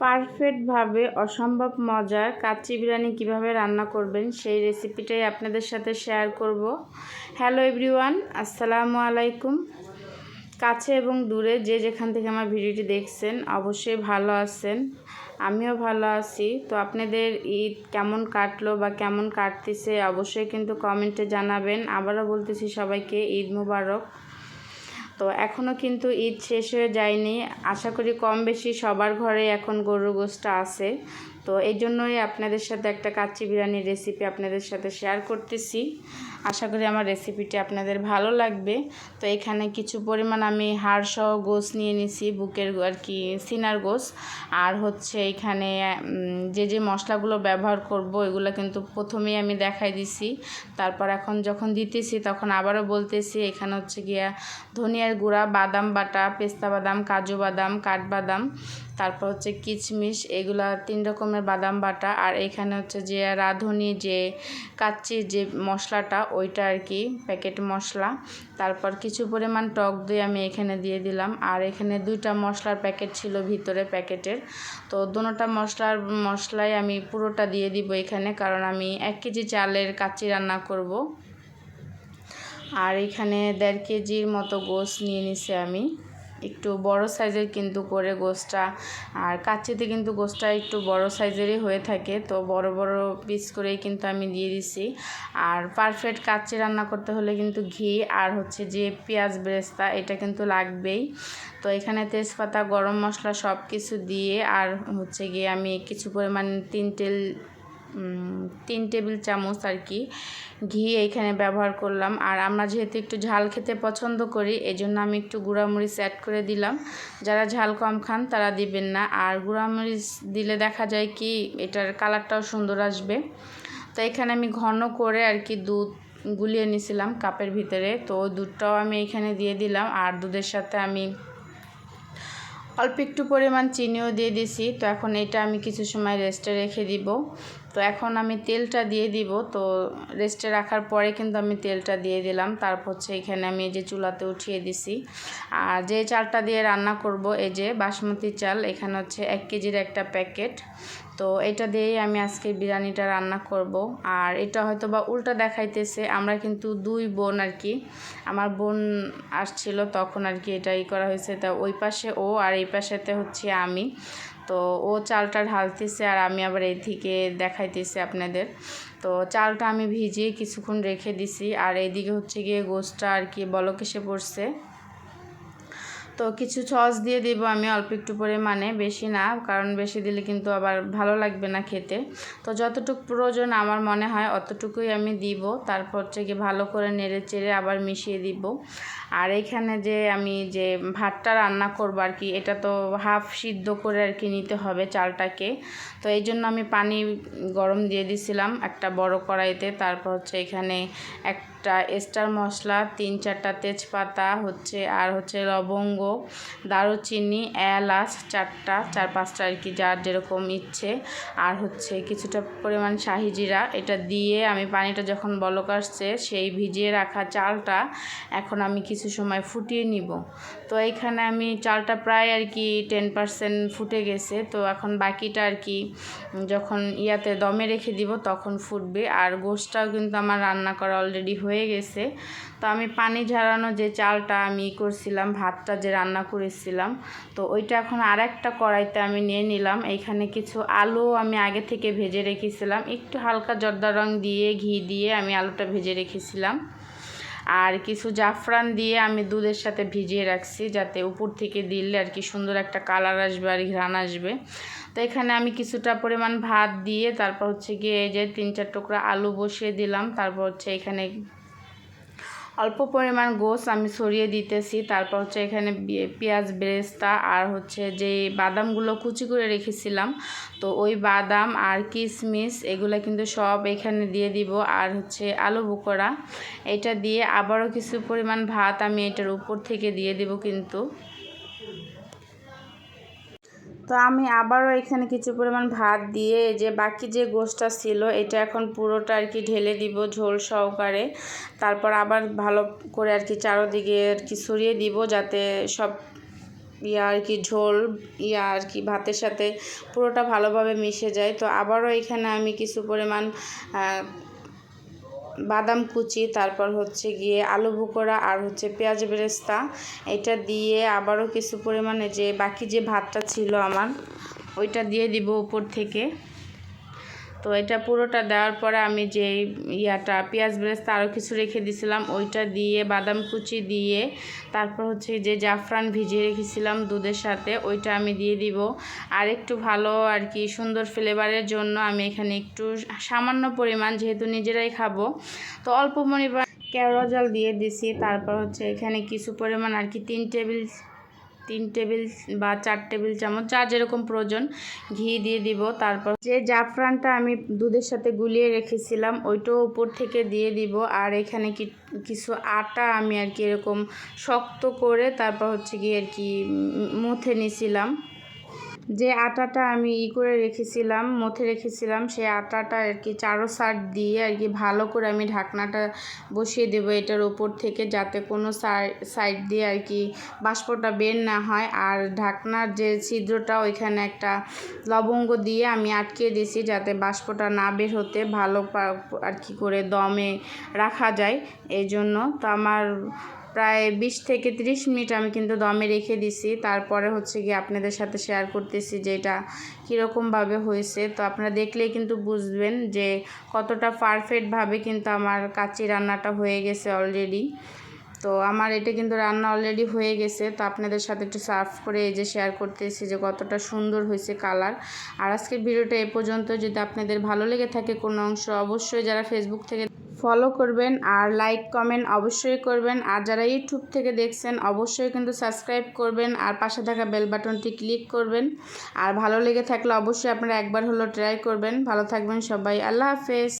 পারফেক্টভাবে অসম্ভব মজার কাচ্চি বিরিয়ানি কীভাবে রান্না করবেন সেই রেসিপিটাই আপনাদের সাথে শেয়ার করব। হ্যালো এভরিওয়ান আসসালামু আলাইকুম। কাছে এবং দূরে যে যেখান থেকে আমার ভিডিওটি দেখছেন, অবশ্যই ভালো আছেন। আমিও ভালো আছি। তো আপনাদের ঈদ কেমন কাটলো বা কেমন কাটতেছে, অবশ্যই কিন্তু কমেন্টে জানাবেন। আবারও বলতেছি সবাইকে ঈদ মুবারক। তো এখনও কিন্তু ঈদ শেষ হয়ে যায়নি। আশা করি কম বেশি সবার ঘরে এখন গরুর গোষ্ঠটা আছে। তো এই জন্যই আপনাদের সাথে একটা কাচ্চি বিরিয়ানির রেসিপি আপনাদের সাথে শেয়ার করতেছি। আশা করি আমার রেসিপিটি আপনাদের ভালো লাগবে। তো এখানে কিছু পরিমাণ আমি হাড়সহ গোস নিয়ে নিছি, বুকের আর কি সিনার গোস। আর হচ্ছে এখানে যে যে মশলাগুলো ব্যবহার করব, এগুলো কিন্তু প্রথমেই আমি দেখাই দিছি। তারপর এখন যখন দিতেছি, তখন আবারও বলতেছি, এখানে হচ্ছে গিয়া ধনিয়ার গুঁড়া, বাদাম বাটা, পেস্তা বাদাম, কাজু বাদাম কাঠবাদাম তারপর হচ্ছে কিচমিচ, এগুলা তিন রকমের বাদাম বাটা, আর এখানে হচ্ছে যে রাঁধুনি, যে কাচ্চির যে মশলাটা, ওইটা আর কি প্যাকেট মশলা। তারপর কিছু পরিমাণ টক দই আমি এখানে দিয়ে দিলাম। আর এখানে দুইটা মশলার প্যাকেট ছিল ভিতরে প্যাকেটের তো দুটোটা মশলার মশলাই আমি পুরোটা দিয়ে দিব এখানে, কারণ আমি এক কেজি চালের কাচ্চি রান্না করব। আর এখানে দেড় কেজির মতো গোস নিয়ে নিছি আমি। একটু বড় সাইজের কিন্তু করে গোসটা আর কাচ্চিতে কিন্তু গোসটা একটু বড় সাইজেরই হয়ে থাকে, তো বড় বড় পিস করেই কিন্তু আমি দিয়ে দিছি। আর পারফেক্ট কাচ্চি রান্না করতে হলে কিন্তু ঘি আর হচ্ছে যে পেঁয়াজ বেরেস্তা এটা কিন্তু লাগবেই। তো এখানে তেজপাতা, গরম মশলা সব কিছু দিয়ে আর হচ্ছে গিয়ে আমি কিছু পরিমাণ তিন টেল তিন টেবিল চামচ আর কি ঘি এইখানে ব্যবহার করলাম। আর আমরা যেহেতু একটু ঝাল খেতে পছন্দ করি এই জন্য আমি একটু গুঁড়ামরিচ অ্যাড করে দিলাম। যারা ঝাল কম খান তারা দিবেন না। আর গুঁড়ামরিচ দিলে দেখা যায় কি, এটার কালারটাও সুন্দর আসবে। তো এখানে আমি ঘন করে আর কি দুধ গুলিয়ে নিয়েছিলাম কাপের ভিতরে। তো দুধটাও আমি এখানে দিয়ে দিলাম। আর দুধের সাথে আমি অল্প একটু পরিমাণ চিনিও দিয়ে দিছি। তো এখন এটা আমি কিছু সময় রেস্টে রেখে দিব। তো এখন আমি তেলটা দিয়ে দিব। তো রেস্টে রাখার পরে কিন্তু আমি তেলটা দিয়ে দিলাম। তারপর হচ্ছে এখানে আমি এই যে চুলাতে উঠিয়ে দিছি। আর যে চালটা দিয়ে রান্না করব, এই যে বাসমতি চাল, এখানে হচ্ছে এক কেজির একটা প্যাকেট। তো এটা দিয়েই আমি আজকে বিরিয়ানিটা রান্না করব। আর এটা হয়তো বা উল্টা দেখাইতেছে, আমরা কিন্তু দুই বোন আর কি, আমার বোন আসছিল, তখন আর কি এটাই করা হয়েছে। তা ওই পাশে ও, আর এই পাশেতে হচ্ছে আমি। তো ও চালটা ঢালতেছে আর আমি আবার এই থেকে দেখাইতেছি আপনাদের। তো চালটা আমি ভিজিয়ে কিছুক্ষণ রেখে দিছি। আর এইদিকে হচ্ছে গিয়ে গোসটা আর কি বলক এসে পড়ছে। তো কিছু সস দিয়ে দিব আমি অল্প একটু পরিমাণে বেশি না, কারণ বেশি দিলে কিন্তু আবার ভালো লাগবে না খেতে। তো যতটুকু প্রয়োজন আমার মনে হয় অতটুকুই আমি দিব। তারপর হচ্ছে কি ভালো করে নেড়ে চেড়ে আবার মিশিয়ে দিব। আর এখানে যে আমি যে ভাতটা রান্না করব আর কি, এটা তো হাফ সিদ্ধ করে আর কি নিতে হবে চালটাকে। তো এই জন্য আমি পানি গরম দিয়ে দিছিলাম একটা বড় কড়াইতে। তারপর হচ্ছে এখানে একটা স্টার মশলা, তিন চারটা তেজপাতা, হচ্ছে আর হচ্ছে লবঙ্গ দারুচিনি, এলাচ চারটা, চার পাঁচটা আর কি যার যেরকম ইচ্ছে। আর হচ্ছে কিছুটা পরিমাণ শাহি জিরা, এটা দিয়ে আমি পানিটা যখন বলক আসছে সেই ভিজিয়ে রাখা চালটা এখন আমি কিছু সময় ফুটিয়ে নিব। তো এইখানে আমি চালটা প্রায় আর কি টেন পারসেন্ট ফুটে গেছে। তো এখন বাকিটা আর কি যখন ইয়াতে দমে রেখে দিব তখন ফুটবে। আর গোশটাও কিন্তু আমার রান্না করা অলরেডি হয়ে গেছে। তো আমি পানি ঝরানো যে চালটা আমি করছিলাম, ভাতটা যে রান্না করেছিলাম। তো ওইটা এখন আর একটা কড়াইতে আমি নিয়ে নিলাম। এইখানে কিছু আলু আমি আগে থেকে ভেজে রেখেছিলাম। একটু হালকা জর্দা রং দিয়ে, ঘি দিয়ে আমি আলুটা ভেজে রেখেছিলাম। আর কিছু জাফরান দিয়ে আমি দুধের সাথে ভিজিয়ে রাখছি যাতে উপর থেকে দিলে আর কি সুন্দর একটা কালার আসবে আর ঘ্রাণ আসবে। তো এখানে আমি কিছুটা পরিমাণ ভাত দিয়ে তারপর হচ্ছে গিয়ে এই যে তিন চার টুকরা আলু বসিয়ে দিলাম। তারপর হচ্ছে এখানে অল্প পরিমাণ গোস আমি সরিয়ে দিতেছি। তারপর হচ্ছে এখানে পেঁয়াজ বেরেস্তা আর হচ্ছে যে বাদামগুলো কুচি করে রেখেছিলাম। তো ওই বাদাম আর কিশমিশ এগুলো কিন্তু সব এখানে দিয়ে দিব। আর হচ্ছে আলু বুকোড়া এটা দিয়ে আবারও কিছু পরিমাণ ভাত আমি এটার উপর থেকে দিয়ে দিব কিন্তু। তো আমি আবারও এখানে কিছু পরিমাণ ভাত দিয়ে যে বাকি যে গোষ্ঠটা ছিল, এটা এখন পুরোটা আর কি ঢেলে দিব ঝোল সহকারে। তারপর আবার ভালো করে আর কি চারোদিকে আর কি সরিয়ে দিব যাতে সব ইয়া আর কি ঝোল, ইয়া আর কি ভাতের সাথে পুরোটা ভালোভাবে মিশে যায়। তো আবারও এখানে আমি কিছু পরিমাণ বাদাম কুচি, তারপর হচ্ছে গিয়ে আলু ভুকোড়া আর হচ্ছে পেঁয়াজ বেরেস্তা। এটা দিয়ে আবারও কিছু পরিমাণে যে বাকি যে ভাতটা ছিল আমার, ওইটা দিয়ে দিব উপর থেকে। তো এটা পুরোটা দেওয়ার পরে আমি যে ইয়াটা, পেঁয়াজ বেরেস্তা আরও কিছু রেখে দিয়েছিলাম ওইটা দিয়ে, বাদাম কুচি দিয়ে, তারপর হচ্ছে যে জাফরান ভিজিয়ে রেখেছিলাম দুধের সাথে, ওইটা আমি দিয়ে দিব। আর একটু ভালো আর কি, সুন্দর ফ্লেভারের জন্য আমি এখানে একটু সামান্য পরিমাণ যেহেতু নিজেরাই খাব, তো অল্প পরিমাণ কেওড়া জল দিয়ে দিছি, তারপর হচ্ছে এখানে কিছু পরিমাণ আর কি তিন টেবিল তিন টেবিল বা চার টেবিল চামচ, যা যেরকম প্রয়োজন, ঘি দিয়ে দিব। তারপর যে জাফরানটা আমি দুধের সাথে গুলিয়ে রেখেছিলাম, ওইটাও উপর থেকে দিয়ে দিব। আর এখানে কি, কিছু আটা আমি আর কি এরকম শক্ত করে, তারপর হচ্ছে গিয়ে আর কি মুথে নিছিলাম। যে আটাটা আমি ই করে রেখেছিলাম, মথে রেখেছিলাম সেই আটাটা আর কি চারো সাইড দিয়ে আর কি ভালো করে আমি ঢাকনাটা বসিয়ে দেবো এটার ওপর থেকে যাতে কোনো সাইড দিয়ে আর কি বাষ্পটা বের না হয়। আর ঢাকনার যে ছিদ্রটা, ওইখানে একটা লবঙ্গ দিয়ে আমি আটকে দিয়েছি যাতে বাষ্পটা না বের হতে ভালো আর কি করে দমে রাখা যায়। এই জন্য তো আমার প্রায় বিশ থেকে তিরিশ মিনিট আমি কিন্তু দমে রেখে দিছি। তারপরে হচ্ছে গিয়ে আপনাদের সাথে শেয়ার করতেছি যে এটা কীরকমভাবে হয়েছে। তো আপনারা দেখলেই কিন্তু বুঝবেন যে কতটা পারফেক্টভাবে কিন্তু আমার কাচি রান্নাটা হয়ে গেছে অলরেডি তো আমার এটা কিন্তু রান্না অলরেডি হয়ে গেছে। তো আপনাদের সাথে একটু সার্ভ করে এই যে শেয়ার করতেছি যে কতটা সুন্দর হয়েছে কালার আর আজকের ভিডিওটা এ পর্যন্ত। যদি আপনাদের ভালো লেগে থাকে কোনো অংশ, অবশ্যই যারা ফেসবুক থেকে ফলো করবেন আর লাইক কমেন্ট অবশ্যই করবেন। আর যারা ইউটিউব থেকে দেখছেন, অবশ্যই কিন্তু সাবস্ক্রাইব করবেন আর পাশে থাকা বেল বাটনটি ক্লিক করবেন। আর ভালো লেগে থাকলে অবশ্যই আপনারা একবার হলো ট্রাই করবেন। ভালো থাকবেন সবাই। আল্লাহ হাফেজ।